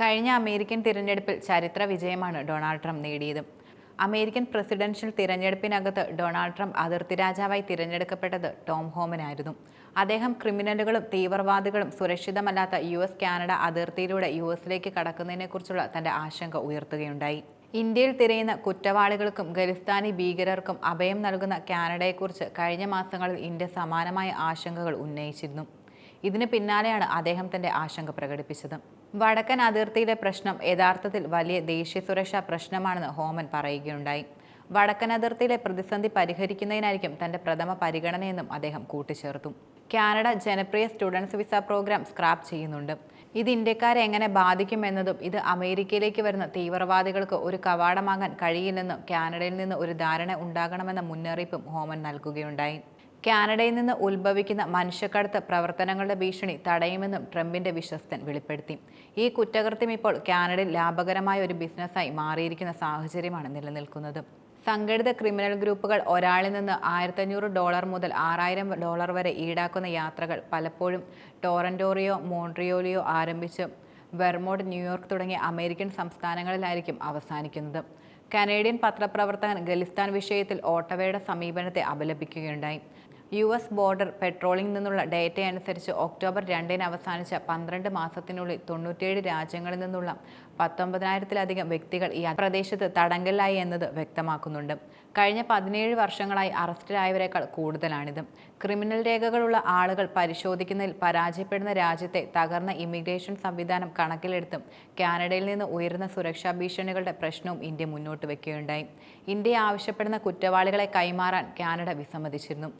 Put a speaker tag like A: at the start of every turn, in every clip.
A: കഴിഞ്ഞ അമേരിക്കൻ തിരഞ്ഞെടുപ്പിൽ ചരിത്ര വിജയമാണ് ഡൊണാൾഡ് ട്രംപ് നേടിയത്. അമേരിക്കൻ പ്രസിഡൻഷ്യൽ തിരഞ്ഞെടുപ്പിനകത്ത് ഡൊണാൾഡ് ട്രംപ് അതിർത്തി രാജാവായി തിരഞ്ഞെടുക്കപ്പെട്ടത് ടോം ഹോമനായിരുന്നു. അദ്ദേഹം ക്രിമിനലുകളും തീവ്രവാദികളും സുരക്ഷിതമല്ലാത്ത യു എസ് കാനഡ അതിർത്തിയിലൂടെ യു എസിലേക്ക് കടക്കുന്നതിനെക്കുറിച്ചുള്ള തന്റെ ആശങ്ക ഉയർത്തുകയുണ്ടായി. ഇന്ത്യയിൽ തിരയുന്ന കുറ്റവാളികൾക്കും ഖലിസ്ഥാനി ഭീകരർക്കും അഭയം നൽകുന്ന കാനഡയെക്കുറിച്ച് കഴിഞ്ഞ മാസങ്ങളിൽ ഇന്ത്യ സമാനമായ ആശങ്കകൾ ഉന്നയിച്ചിരുന്നു. ഇതിന് പിന്നാലെയാണ് അദ്ദേഹം തന്റെ ആശങ്ക പ്രകടിപ്പിച്ചത്. വടക്കൻ അതിർത്തിയിലെ പ്രശ്നം യഥാർത്ഥത്തിൽ വലിയ ദേശീയ സുരക്ഷാ പ്രശ്നമാണെന്ന് ഹോമൻ പറയുകയുണ്ടായി. വടക്കൻ അതിർത്തിയിലെ പ്രതിസന്ധി പരിഹരിക്കുന്നതിനായിരിക്കും തന്റെ പ്രഥമ പരിഗണനയെന്നും അദ്ദേഹം കൂട്ടിച്ചേർത്തു. കാനഡ ജനപ്രിയ സ്റ്റുഡൻസ് വിസ പ്രോഗ്രാം സ്ക്രാപ്പ് ചെയ്യുന്നുണ്ട്. ഇത് ഇന്ത്യക്കാരെ എങ്ങനെ ബാധിക്കുമെന്നതും ഇത് അമേരിക്കയിലേക്ക് വരുന്ന തീവ്രവാദികൾക്ക് ഒരു കവാടമാകാൻ കഴിയില്ലെന്നും കാനഡയിൽ നിന്ന് ഒരു ധാരണ ഉണ്ടാകണമെന്ന മുന്നറിയിപ്പും ഹോമൻ നൽകുകയുണ്ടായി. കാനഡയിൽ നിന്ന് ഉത്ഭവിക്കുന്ന മനുഷ്യക്കടത്ത് പ്രവർത്തനങ്ങളുടെ ഭീഷണി തടയുമെന്നും ട്രംപിന്റെ വിശ്വസ്തൻ വെളിപ്പെടുത്തി. ഈ കുറ്റകൃത്യം ഇപ്പോൾ കാനഡയിൽ ലാഭകരമായ ഒരു ബിസിനസ്സായി മാറിയിരിക്കുന്ന സാഹചര്യമാണ് നിലനിൽക്കുന്നത്. സംഘടിത ക്രിമിനൽ ഗ്രൂപ്പുകൾ ഒരാളിൽ നിന്ന് ആയിരത്തഞ്ഞൂറ് ഡോളർ മുതൽ ആറായിരം ഡോളർ വരെ ഈടാക്കുന്ന യാത്രകൾ പലപ്പോഴും ടോറന്റോറിയോ മോൺട്രിയോലിയോ ആരംഭിച്ച് വെർമോഡ് ന്യൂയോർക്ക് തുടങ്ങിയ അമേരിക്കൻ സംസ്ഥാനങ്ങളിലായിരിക്കും അവസാനിക്കുന്നത്. കനേഡിയൻ പത്രപ്രവർത്തകൻ ഖലിസ്ഥാൻ വിഷയത്തിൽ ഓട്ടവയുടെ സമീപനത്തെ അപലപിക്കുകയുണ്ടായി. യു എസ് ബോർഡർ പെട്രോളിംഗ് നിന്നുള്ള ഡേറ്റ അനുസരിച്ച് ഒക്ടോബർ രണ്ടിന് അവസാനിച്ച പന്ത്രണ്ട് മാസത്തിനുള്ളിൽ തൊണ്ണൂറ്റിയേഴ് രാജ്യങ്ങളിൽ നിന്നുള്ള പത്തൊമ്പതിനായിരത്തിലധികം വ്യക്തികൾ ഈ പ്രദേശത്ത് തടങ്കലിലായി എന്നത് വ്യക്തമാക്കുന്നുണ്ട്. കഴിഞ്ഞ പതിനേഴ് വർഷങ്ങളായി അറസ്റ്റിലായവരെക്കാൾ കൂടുതലാണിത്. ക്രിമിനൽ രേഖകളുള്ള ആളുകൾ പരിശോധിക്കുന്നതിൽ പരാജയപ്പെടുന്ന രാജ്യത്തെ തകർന്ന ഇമിഗ്രേഷൻ സംവിധാനം കണക്കിലെടുത്തും കാനഡയിൽ നിന്ന് ഉയരുന്ന സുരക്ഷാ ഭീഷണികളുടെ പ്രശ്നവും ഇന്ത്യ മുന്നോട്ട് വയ്ക്കുകയുണ്ടായി ഇന്ത്യ ആവശ്യപ്പെടുന്ന കുറ്റവാളികളെ കൈമാറാൻ കാനഡ വിസമ്മതിച്ചിരുന്നു.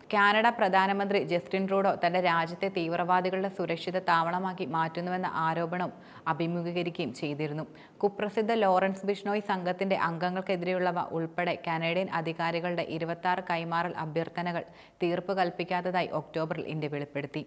A: കാനഡ പ്രധാനമന്ത്രി ജസ്റ്റിൻ ട്രൂഡോ തന്റെ രാജ്യത്തെ തീവ്രവാദികളുടെ സുരക്ഷിത താവളമാക്കി മാറ്റുന്നുവെന്ന ആരോപണം അഭിമുഖീകരിക്കുകയും ചെയ്തിരുന്നു. കുപ്രസിദ്ധ ലോറൻസ് ബിഷ്ണോയ് സംഘത്തിന്റെ അംഗങ്ങൾക്കെതിരെയുള്ളവ ഉൾപ്പെടെ കാനഡിയൻ അധികാരികളുടെ ഇരുപത്തി കൈമാറൽ അഭ്യർത്ഥനകൾ തീർപ്പ് കൽപ്പിക്കാത്തതായി ഒക്ടോബറിൽ ഇന്ത്യ വെളിപ്പെടുത്തി.